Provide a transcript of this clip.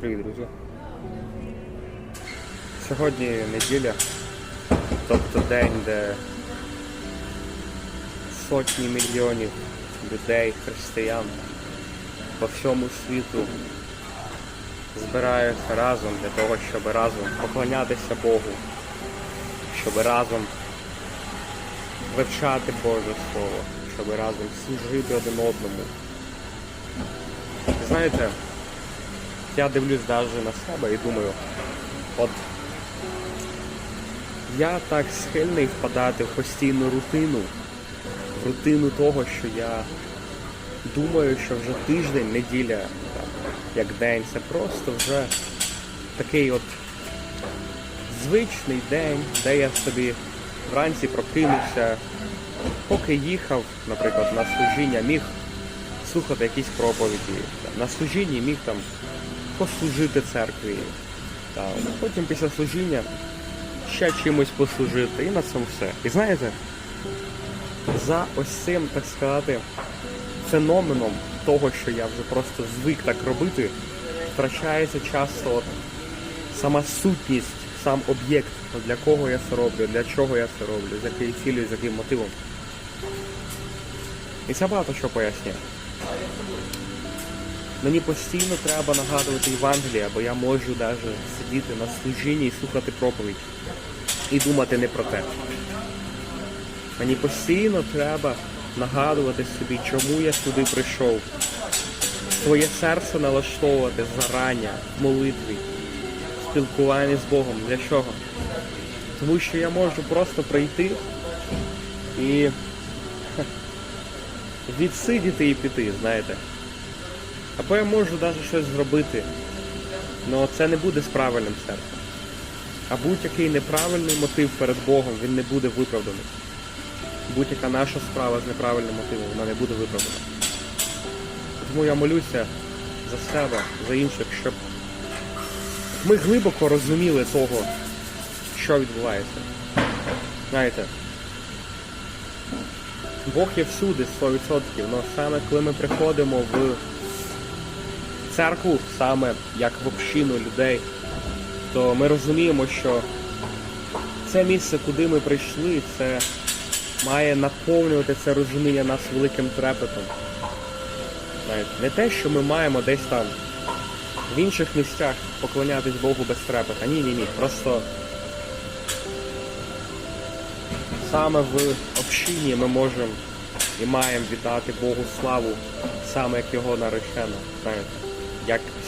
Привіт, друзі. Сьогодні неділя, тобто день, де сотні мільйонів людей, християн по всьому світу збираються разом для того, щоб разом поклонятися Богу, щоб разом вивчати Боже Слово, щоб разом служити один одному. Знаєте, я дивлюсь навіть на себе і думаю, от я так схильний впадати в постійну рутину, в рутину того, що я думаю, що вже тиждень, неділя, там, як день, це просто вже такий от звичний день, де я собі вранці прокинувся, поки їхав, наприклад, на служіння, міг слухати якісь проповіді. На служінні міг там послужити церкві. Там, потім після служіння ще чимось послужити. І на цьому все. І знаєте, за ось цим, так сказати, феноменом того, що я вже просто звик так робити, втрачається часто от сама сутність, сам об'єкт, для кого я це роблю, для чого я це роблю, з якою цілею, з яким мотивом. І це багато що пояснює. Мені постійно треба нагадувати Євангелія, бо я можу навіть сидіти на служінні і слухати проповідь і думати не про те. Мені постійно треба нагадувати собі, чому я сюди прийшов. Своє серце налаштовувати зарання, молитві, в спілкуванні з Богом. Для чого? Тому що я можу просто прийти і відсидіти і піти, знаєте. Або я можу навіть щось зробити, але це не буде з правильним серцем. А будь-який неправильний мотив перед Богом, він не буде виправданий. Будь-яка наша справа з неправильним мотивом, вона не буде виправдана. Тому я молюся за себе, за інших, щоб ми глибоко розуміли того, що відбувається. Знаєте, Бог є всюди 100%, але саме коли ми приходимо в церкву, саме як в общину людей, то ми розуміємо, що це місце, куди ми прийшли, це має наповнювати це розуміння нас великим трепетом. Не те, що ми маємо десь там в інших місцях поклонятись Богу без трепета. Ні, ні, ні. Просто саме в общині ми можемо і маємо віддати Богу славу, саме як його наречено. Знаєте, yak